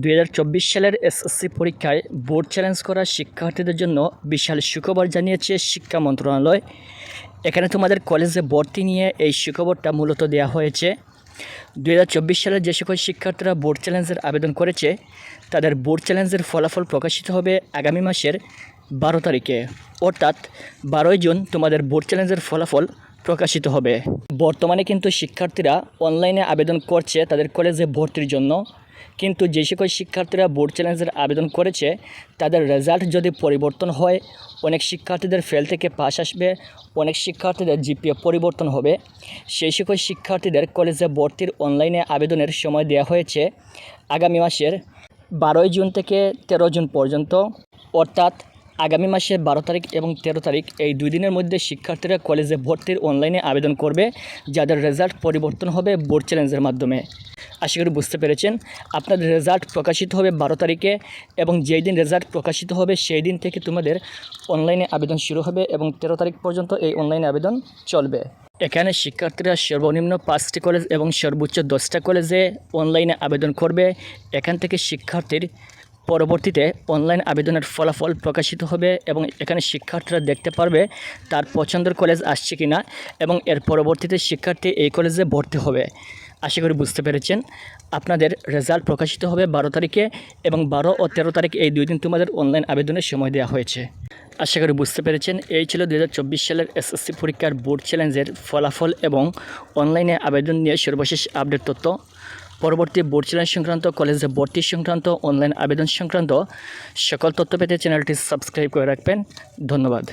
দুই হাজার চব্বিশ সালের এসএসসি পরীক্ষায় বোর্ড চ্যালেঞ্জ করা শিক্ষার্থীদের জন্য বিশাল সুখবর জানিয়েছে শিক্ষা মন্ত্রণালয়। এখানে তোমাদের কলেজে ভর্তি নিয়ে এই সুখবরটা মূলত দেওয়া হয়েছে। দু হাজার চব্বিশ সালে যে সকল শিক্ষার্থীরা বোর্ড চ্যালেঞ্জের আবেদন করেছে, তাদের বোর্ড চ্যালেঞ্জের ফলাফল প্রকাশিত হবে আগামী মাসের বারো তারিখে। অর্থাৎ বারোই জুন তোমাদের বোর্ড চ্যালেঞ্জের ফলাফল প্রকাশিত হবে। বর্তমানে কিন্তু শিক্ষার্থীরা অনলাইনে আবেদন করছে তাদের কলেজে ভর্তির জন্য। কিন্তু যে সকল শিক্ষার্থীরা বোর্ড চ্যালেঞ্জের আবেদন করেছে, তাদের রেজাল্ট যদি পরিবর্তন হয়, অনেক শিক্ষার্থীদের ফেল থেকে পাশ আসবে, অনেক শিক্ষার্থীদের জিপিএ পরিবর্তন হবে। সেই সকল শিক্ষার্থীদের কলেজে ভর্তির অনলাইনে আবেদনের সময় দেওয়া হয়েছে আগামী মাসের বারোই জুন থেকে তেরো জুন পর্যন্ত। অর্থাৎ আগামী মাসের বারো তারিখ এবং তেরো তারিখ এই দুই দিনের মধ্যে শিক্ষার্থীরা কলেজে ভর্তির অনলাইনে আবেদন করবে, যাদের রেজাল্ট পরিবর্তন হবে বোর্ড চ্যালেঞ্জের মাধ্যমে। আশা করি বুঝতে পেরেছেন। আপনাদের রেজাল্ট প্রকাশিত হবে বারো তারিখে এবং যেই দিন রেজাল্ট প্রকাশিত হবে সেই দিন থেকে তোমাদের অনলাইনে আবেদন শুরু হবে এবং তেরো তারিখ পর্যন্ত এই অনলাইনে আবেদন চলবে। এখানে শিক্ষার্থীরা সর্বনিম্ন পাঁচটি কলেজ এবং সর্বোচ্চ দশটা কলেজে অনলাইনে আবেদন করবে। এখান থেকে শিক্ষার্থীর পরবর্তীতে অনলাইন আবেদনের ফলাফল প্রকাশিত হবে এবং এখানে শিক্ষার্থীরা দেখতে পারবে তার পছন্দের কলেজ আসছে কিনা এবং এর পরবর্তীতে শিক্ষার্থী এই কলেজে ভর্তি হবে। আশা করি বুঝতে পেরেছেন। আপনাদের রেজাল্ট প্রকাশিত হবে বারো তারিখে এবং বারো ও তেরো তারিখ এই দুই দিন তোমাদের অনলাইন আবেদনের সময় দেওয়া হয়েছে। আশা করি বুঝতে পেরেছেন। এই ছিল দু হাজার চব্বিশ সালের এসএসসি পরীক্ষার বোর্ড চ্যালেঞ্জের ফলাফল এবং অনলাইনে আবেদন নিয়ে সর্বশেষ আপডেট তথ্য। পরবর্তী বোর্ড চ্যালেঞ্জ সংক্রান্ত, কলেজে ভর্তি সংক্রান্ত অনলাইন আবেদন সংক্রান্ত সকল তথ্য পেতে চ্যানেলটি সাবস্ক্রাইব করে রাখবেন। ধন্যবাদ।